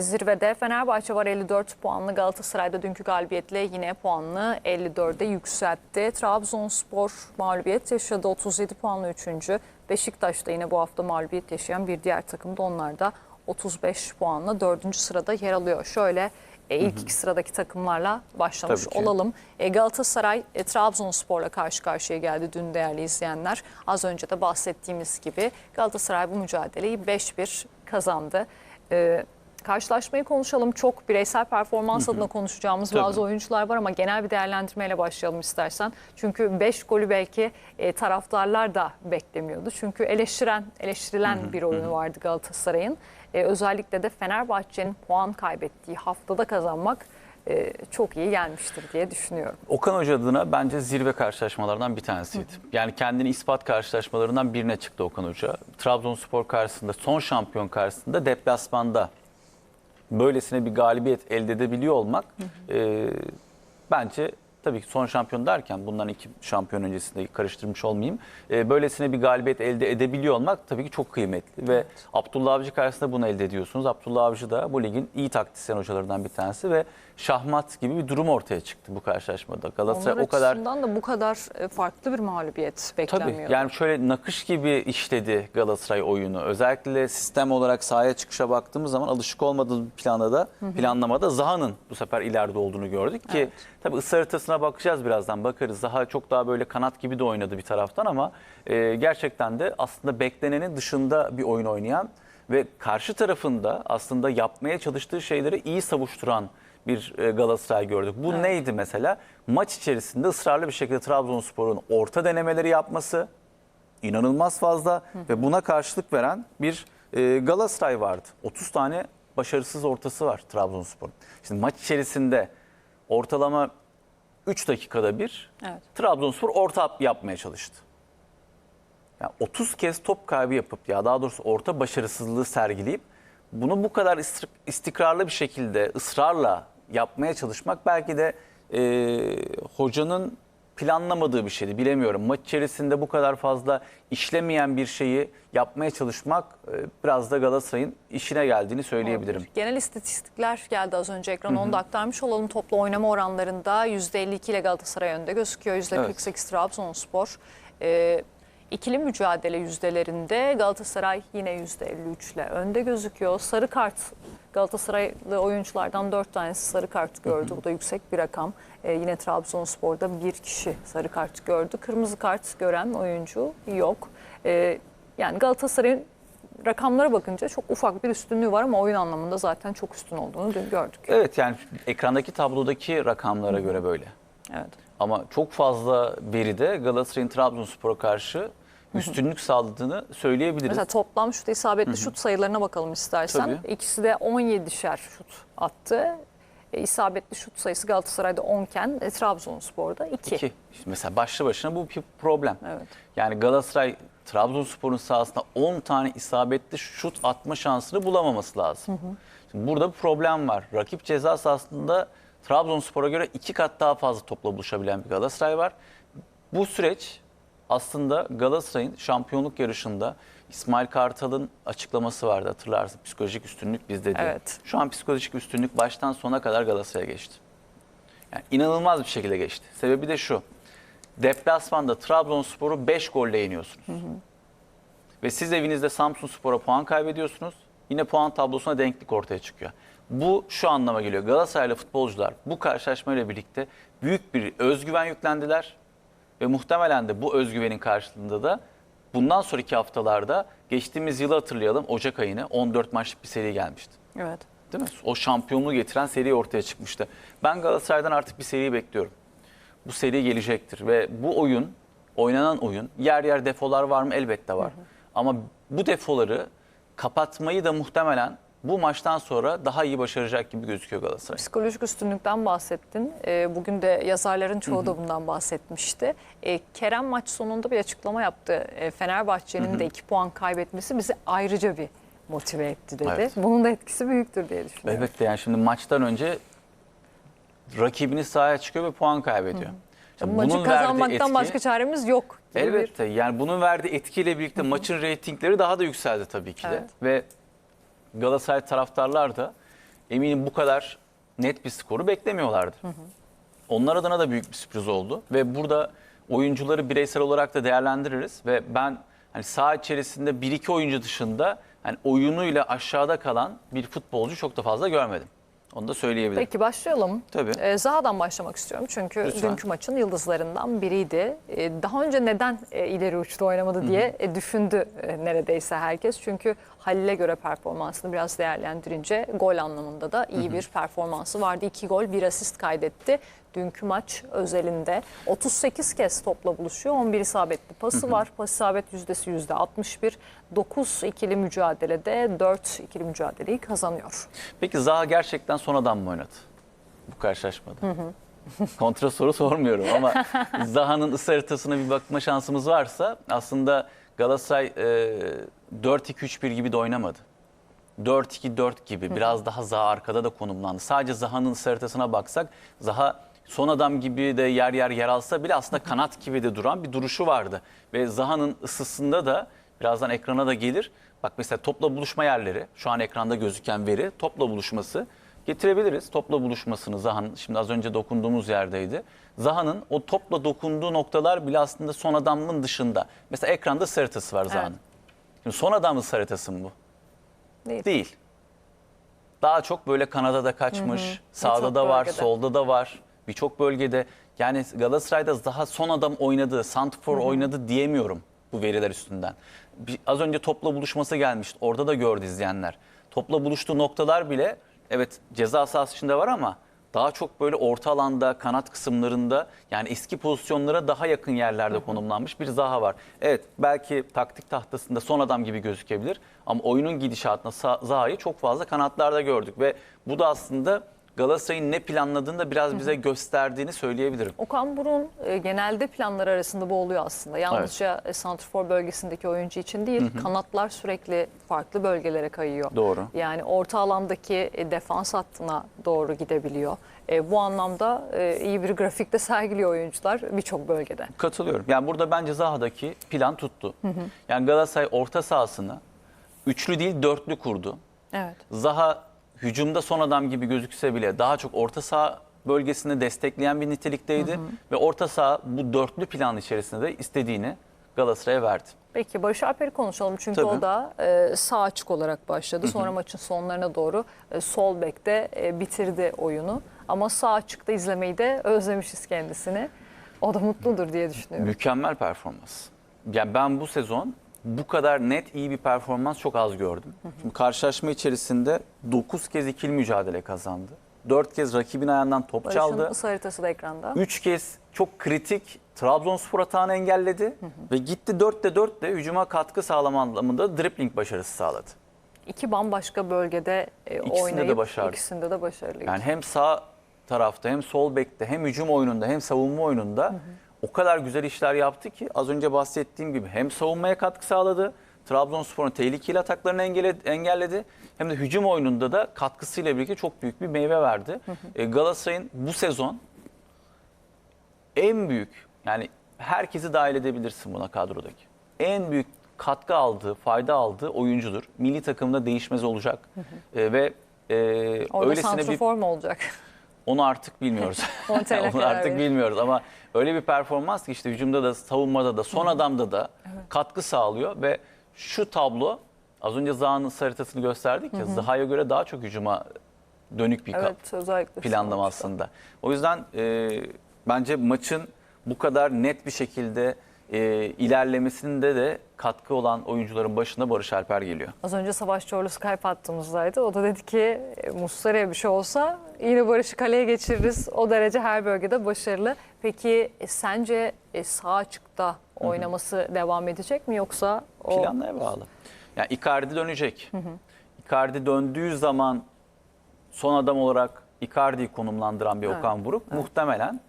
Zirvede Fenerbahçe var 54 puanlı. Galatasaray'da dünkü galibiyetle yine puanlı 54'e yükseltti. Trabzonspor mağlubiyet yaşadı 37 puanlı 3. Beşiktaş'ta yine bu hafta mağlubiyet yaşayan bir diğer takım da onlar da 35 puanla 4. sırada yer alıyor. Şöyle e, ilk iki sıradaki takımlarla başlamış olalım. E, Galatasaray e, Trabzonspor'la karşı karşıya geldi dün değerli izleyenler. Az önce de bahsettiğimiz gibi Galatasaray bu mücadeleyi 5-1 kazandı. E, karşılaşmayı konuşalım. Çok bireysel performans adına konuşacağımız Tabii. bazı oyuncular var ama genel bir değerlendirmeyle başlayalım istersen. Çünkü 5 golü belki e, taraftarlar da beklemiyordu. Çünkü eleştiren, eleştirilen bir oyunu vardı Galatasaray'ın. E, özellikle de Fenerbahçe'nin puan kaybettiği haftada kazanmak e, çok iyi gelmiştir diye düşünüyorum. Okan Hoca adına bence zirve karşılaşmalardan bir tanesiydi. Yani kendini ispat karşılaşmalarından birine çıktı Okan Hoca. Trabzonspor karşısında, son şampiyon karşısında deplasmanda böylesine bir galibiyet elde edebiliyor olmak e, bence tabii ki son şampiyon derken bundan iki şampiyon öncesinde karıştırmış olmayayım. E, böylesine bir galibiyet elde edebiliyor olmak tabii ki çok kıymetli ve Abdullah Avcı karşısında bunu elde ediyorsunuz. Abdullah Avcı da bu ligin iyi taktisyen hocalarından bir tanesi ve şahmat gibi bir durum ortaya çıktı bu karşılaşmada. Galatasaray Onlar o kadar da bu kadar e, farklı bir mağlubiyet Tabii beklenmiyordu. yani şöyle nakış gibi işledi Galatasaray oyunu. Özellikle sistem olarak sahaya çıkışa baktığımız zaman alışık olmadığımız planda da planlamada Zaha'nın bu sefer ileride olduğunu gördük ki Evet. Tabii ısı haritasına bakacağız birazdan bakarız. Zaha çok daha böyle kanat gibi de oynadı bir taraftan ama e, gerçekten de aslında beklenenin dışında bir oyun oynayan ve karşı tarafında aslında yapmaya çalıştığı şeyleri iyi savuşturan bir e, Galatasaray gördük. Bu Evet. neydi mesela? Maç içerisinde ısrarlı bir şekilde Trabzonspor'un orta denemeleri yapması inanılmaz fazla ve buna karşılık veren bir e, Galatasaray vardı. 30 tane başarısız ortası var Trabzonspor'un. Şimdi maç içerisinde ortalama 3 dakikada bir Evet. Trabzonspor orta yapmaya çalıştı. Yani 30 kez top kaybı yapıp ya daha doğrusu orta başarısızlığı sergileyip bunu bu kadar istik- istikrarlı bir şekilde ısrarla yapmaya çalışmak belki de e, hocanın planlamadığı bir şeydi bilemiyorum. Maç içerisinde bu kadar fazla işlemeyen bir şeyi yapmaya çalışmak e, biraz da Galatasaray'ın işine geldiğini söyleyebilirim. Genel istatistikler geldi az önce ekrana onu da aktarmış olalım. Toplu oynama oranlarında %52 ile Galatasaray önde gözüküyor. %48 Trabzonspor. Ee, ikili mücadele yüzdelerinde Galatasaray yine %53 ile önde gözüküyor. Sarı kart Galatasaraylı oyunculardan 4 tanesi sarı kart gördü. Bu da yüksek bir rakam. Ee, yine Trabzonspor'da bir kişi sarı kart gördü. Kırmızı kart gören oyuncu yok. Ee, yani Galatasaray'ın rakamlara bakınca çok ufak bir üstünlüğü var ama oyun anlamında zaten çok üstün olduğunu dün gördük. Evet yani ekrandaki tablodaki rakamlara göre böyle. Evet. Ama çok fazla veride Galatasaray'ın Trabzonspor'a karşı üstünlük sağladığını söyleyebiliriz. Mesela toplam şut isabetli şut sayılarına bakalım istersen. Tabii. İkisi de 17'şer şut attı. E, isabetli şut sayısı Galatasaray'da 10 iken e, Trabzonspor'da 2. İki. İşte mesela başlı başına bu bir problem. Evet. Yani Galatasaray Trabzonspor'un sahasında 10 tane isabetli şut atma şansını bulamaması lazım. Şimdi burada bir problem var. Rakip ceza sahasında Trabzonspor'a göre iki kat daha fazla topla buluşabilen bir Galatasaray var. Bu süreç aslında Galatasaray'ın şampiyonluk yarışında İsmail Kartal'ın açıklaması vardı hatırlarsın. Psikolojik üstünlük bizde diye. Evet. Şu an psikolojik üstünlük baştan sona kadar Galatasaray'a geçti. Yani inanılmaz bir şekilde geçti. Sebebi de şu. Deplasmanda Trabzonspor'u 5 golle yeniyorsunuz. Ve siz evinizde Samsun Spor'a puan kaybediyorsunuz. Yine puan tablosuna denklik ortaya çıkıyor. Bu şu anlama geliyor. Galatasaraylı futbolcular bu karşılaşmayla birlikte büyük bir özgüven yüklendiler. Ve muhtemelen de bu özgüvenin karşılığında da bundan sonraki haftalarda geçtiğimiz yılı hatırlayalım. Ocak ayını 14 maçlık bir seri gelmişti. Evet. Değil mi? O şampiyonluğu getiren seri ortaya çıkmıştı. Ben Galatasaray'dan artık bir seri bekliyorum. Bu seri gelecektir ve bu oyun, oynanan oyun yer yer defolar var mı? Elbette var. Ama bu defoları kapatmayı da muhtemelen bu maçtan sonra daha iyi başaracak gibi gözüküyor Galatasaray. Psikolojik üstünlükten bahsettin. E, bugün de yazarların çoğu da bundan bahsetmişti. E, Kerem maç sonunda bir açıklama yaptı. E, Fenerbahçe'nin de 2 puan kaybetmesi bizi ayrıca bir motive etti dedi. Evet. Bunun da etkisi büyüktür diye düşünüyorum. Evet yani şimdi maçtan önce rakibiniz sahaya çıkıyor ve puan kaybediyor. İşte Maçı bunun kazanmaktan etki- başka çaremiz yok. gibi bir- Elbette yani bunun verdiği etkiyle birlikte maçın reytingleri daha da yükseldi tabii ki de. Evet. Ve Galatasaray taraftarlar da eminim bu kadar net bir skoru beklemiyorlardı. Onlar adına da büyük bir sürpriz oldu ve burada oyuncuları bireysel olarak da değerlendiririz ve ben hani saha içerisinde 1-2 oyuncu dışında hani oyunuyla aşağıda kalan bir futbolcu çok da fazla görmedim. Onu da söyleyebilirim. Peki başlayalım. Tabii. Ee, Zaha'dan başlamak istiyorum çünkü Lütfen. dünkü maçın yıldızlarından biriydi. Ee, daha önce neden e, ileri uçta oynamadı diye e, düşündü e, neredeyse herkes. Çünkü Halil'e göre performansını biraz değerlendirince gol anlamında da iyi bir performansı vardı. İki gol, bir asist kaydetti. Dünkü maç özelinde 38 kez topla buluşuyor. 11 isabetli pası var. Pas isabet yüzdesi %61. 9 ikili mücadelede 4 ikili mücadeleyi kazanıyor. Peki Zaha gerçekten son adam mı oynadı bu karşılaşmada? Kontra soru sormuyorum ama Zaha'nın ısı haritasına bir bakma şansımız varsa aslında Galatasaray e, 4-2-3-1 gibi de oynamadı. 4-2-4 gibi biraz daha Zaha arkada da konumlandı. Sadece Zaha'nın ısı haritasına baksak Zaha son adam gibi de yer yer yer alsa bile aslında kanat gibi de duran bir duruşu vardı. Ve Zaha'nın ısısında da birazdan ekrana da gelir. Bak mesela topla buluşma yerleri şu an ekranda gözüken veri topla buluşması getirebiliriz. Topla buluşmasını Zaha'nın şimdi az önce dokunduğumuz yerdeydi. Zaha'nın o topla dokunduğu noktalar bile aslında son adamın dışında. Mesela ekranda ısı haritası var Zaha'nın. Şimdi son adamın ısı haritası mı bu? Değil. Değil. Daha çok böyle Kanada'da kaçmış, sağda Birçok da var, bölgede. solda da var. Birçok bölgede. Yani Galatasaray'da daha son adam oynadı, Santfor oynadı diyemiyorum bu veriler üstünden. Bir- az önce topla buluşması gelmişti. Orada da gördü izleyenler. Topla buluştuğu noktalar bile evet ceza sahası içinde var ama daha çok böyle orta alanda, kanat kısımlarında yani eski pozisyonlara daha yakın yerlerde konumlanmış bir Zaha var. Evet belki taktik tahtasında son adam gibi gözükebilir ama oyunun gidişatında Sa- Zaha'yı çok fazla kanatlarda gördük ve bu da aslında Galatasaray'ın ne planladığını da biraz bize gösterdiğini söyleyebilirim. Okan Buruk'un e, genelde planlar arasında bu oluyor aslında. Yalnızca e, santrfor bölgesindeki oyuncu için değil, kanatlar sürekli farklı bölgelere kayıyor. Doğru. Yani orta alandaki e, defans hattına doğru gidebiliyor. E, bu anlamda e, iyi bir grafikte sergiliyor oyuncular birçok bölgede. Katılıyorum. Yani burada bence Zaha'daki plan tuttu. Yani Galatasaray orta sahasını üçlü değil dörtlü kurdu. Evet. Zaha hücumda son adam gibi gözükse bile daha çok orta saha bölgesini destekleyen bir nitelikteydi. Ve orta saha bu dörtlü plan içerisinde de istediğini Galatasaray'a verdi. Peki Barış Alper'i konuşalım çünkü Tabii. o da e, sağ açık olarak başladı. Sonra maçın sonlarına doğru e, sol bekte e, bitirdi oyunu. Ama sağ açıkta izlemeyi de özlemişiz kendisini. O da mutludur diye düşünüyorum. Mükemmel performans. Yani ben bu sezon bu kadar net iyi bir performans çok az gördüm. Şimdi karşılaşma içerisinde 9 kez ikili mücadele kazandı. 4 kez rakibin ayağından top Barış'ın çaldı. ısı haritası da ekranda. 3 kez çok kritik Trabzonspor atağını engelledi ve gitti 4'te 4'te hücuma katkı sağlama anlamında dribbling başarısı sağladı. İki bambaşka bölgede e, İkisinde de oynayıp başardı. ikisinde de başarılı. Yani hem sağ tarafta hem sol bekte hem hücum oyununda hem savunma oyununda o kadar güzel işler yaptı ki az önce bahsettiğim gibi hem savunmaya katkı sağladı. Trabzonspor'un tehlikeli ataklarını engelle- engelledi. Hem de hücum oyununda da katkısıyla birlikte çok büyük bir meyve verdi. E, Galatasaray'ın bu sezon en büyük yani herkesi dahil edebilirsin buna kadrodaki. En büyük katkı aldığı, fayda aldığı oyuncudur. Milli takımda değişmez olacak. E, ve e, Orada öylesine bir olacak? Onu artık bilmiyoruz. Onu artık bilmiyoruz ama öyle bir performans ki işte hücumda da savunmada da son adamda da katkı sağlıyor ve şu tablo az önce Zaha'nın haritasını gösterdik ya Zaha'ya göre daha çok hücuma dönük bir Evet özellikle. planlama aslında. O yüzden e, bence maçın bu kadar net bir şekilde e, ilerlemesinde de katkı olan oyuncuların başında Barış Alper geliyor. Az önce Savaş Çorlu Skype hattımızdaydı. O da dedi ki e, Muslera'ya bir şey olsa yine Barış'ı kaleye geçiririz. O derece her bölgede başarılı. Peki e, sence e, sağ açıkta oynaması devam edecek mi yoksa o Planlaya bağlı. Yani Icardi dönecek. Icardi döndüğü zaman son adam olarak Icardi'yi konumlandıran bir Evet. Okan Buruk muhtemelen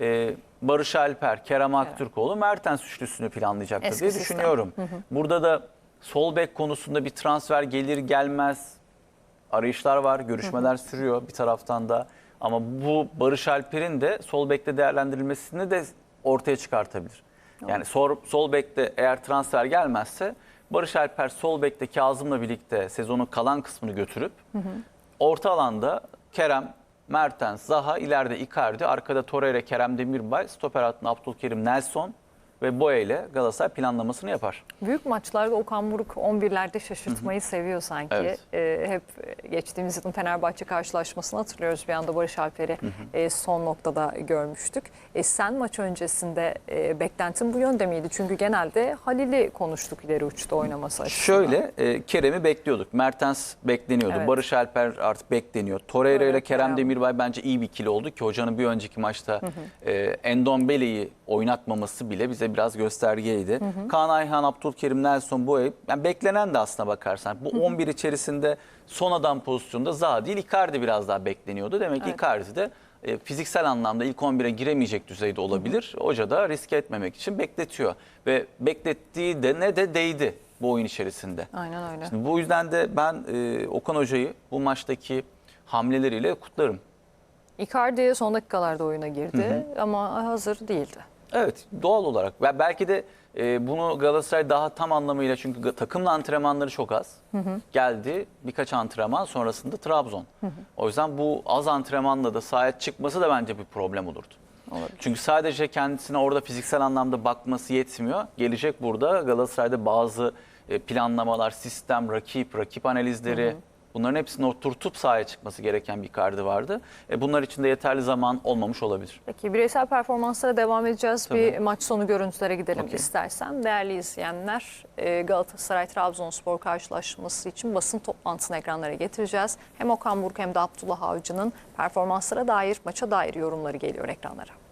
e, Barış Alper, Kerem Aktürkoğlu, Mertens üçlüsünü planlayacaktır Eski diye sistem. düşünüyorum. Burada da sol bek konusunda bir transfer gelir gelmez arayışlar var, görüşmeler sürüyor bir taraftan da. Ama bu Barış Alper'in de sol bekte değerlendirilmesini de ortaya çıkartabilir. Yani sol, sol bekte eğer transfer gelmezse Barış Alper sol bekte Kazım'la birlikte sezonun kalan kısmını götürüp orta alanda Kerem, Mertens, Zaha, ileride Icardi, arkada Torreira, Kerem Demirbay, stoper hattında Abdülkerim, Nelson ve Boya ile Galatasaray planlamasını yapar. Büyük maçlarda Okan Buruk 11'lerde şaşırtmayı seviyor sanki. Evet. Ee, hep geçtiğimiz yılın Fenerbahçe karşılaşmasını hatırlıyoruz. Bir anda Barış Alper'i e, son noktada görmüştük. E, sen maç öncesinde e, beklentin bu yönde miydi? Çünkü genelde Halil'i konuştuk ileri uçta oynaması açısından. Şöyle e, Kerem'i bekliyorduk. Mertens bekleniyordu. Evet. Barış Alper artık bekleniyor. Torreira ile Kerem Kerem. Demirbay bence iyi bir ikili oldu ki hocanın bir önceki maçta e, Endombele'yi oynatmaması bile bize biraz göstergeydi. Kaan Ayhan, Abdülkerim, Nelson, Boye yani beklenen de aslına bakarsan. Bu 11 içerisinde son adam pozisyonda Zaha değil Icardi biraz daha bekleniyordu. Demek ki Icardi de e, fiziksel anlamda ilk 11'e giremeyecek düzeyde olabilir. Hoca da riske etmemek için bekletiyor. Ve beklettiği de ne de değdi bu oyun içerisinde. Aynen öyle. Şimdi bu yüzden de ben e, Okan Hoca'yı bu maçtaki hamleleriyle kutlarım. Icardi son dakikalarda oyuna girdi ama hazır değildi. Evet doğal olarak ve belki de e, bunu Galatasaray daha tam anlamıyla çünkü takımla antrenmanları çok az. Geldi birkaç antrenman sonrasında Trabzon. O yüzden bu az antrenmanla da sahaya çıkması da bence bir problem olurdu. Olabilir. Çünkü sadece kendisine orada fiziksel anlamda bakması yetmiyor. Gelecek burada Galatasaray'da bazı e, planlamalar, sistem, rakip, rakip analizleri bunların hepsini oturtup sahaya çıkması gereken bir kardı vardı. E, bunlar için de yeterli zaman olmamış olabilir. Peki bireysel performanslara devam edeceğiz. Bir Tabii. maç sonu görüntülere gidelim Okey. istersen. Değerli izleyenler e, Galatasaray-Trabzonspor karşılaşması için basın toplantısını ekranlara getireceğiz. Hem Okan Buruk hem de Abdullah Avcı'nın performanslara dair, maça dair yorumları geliyor ekranlara.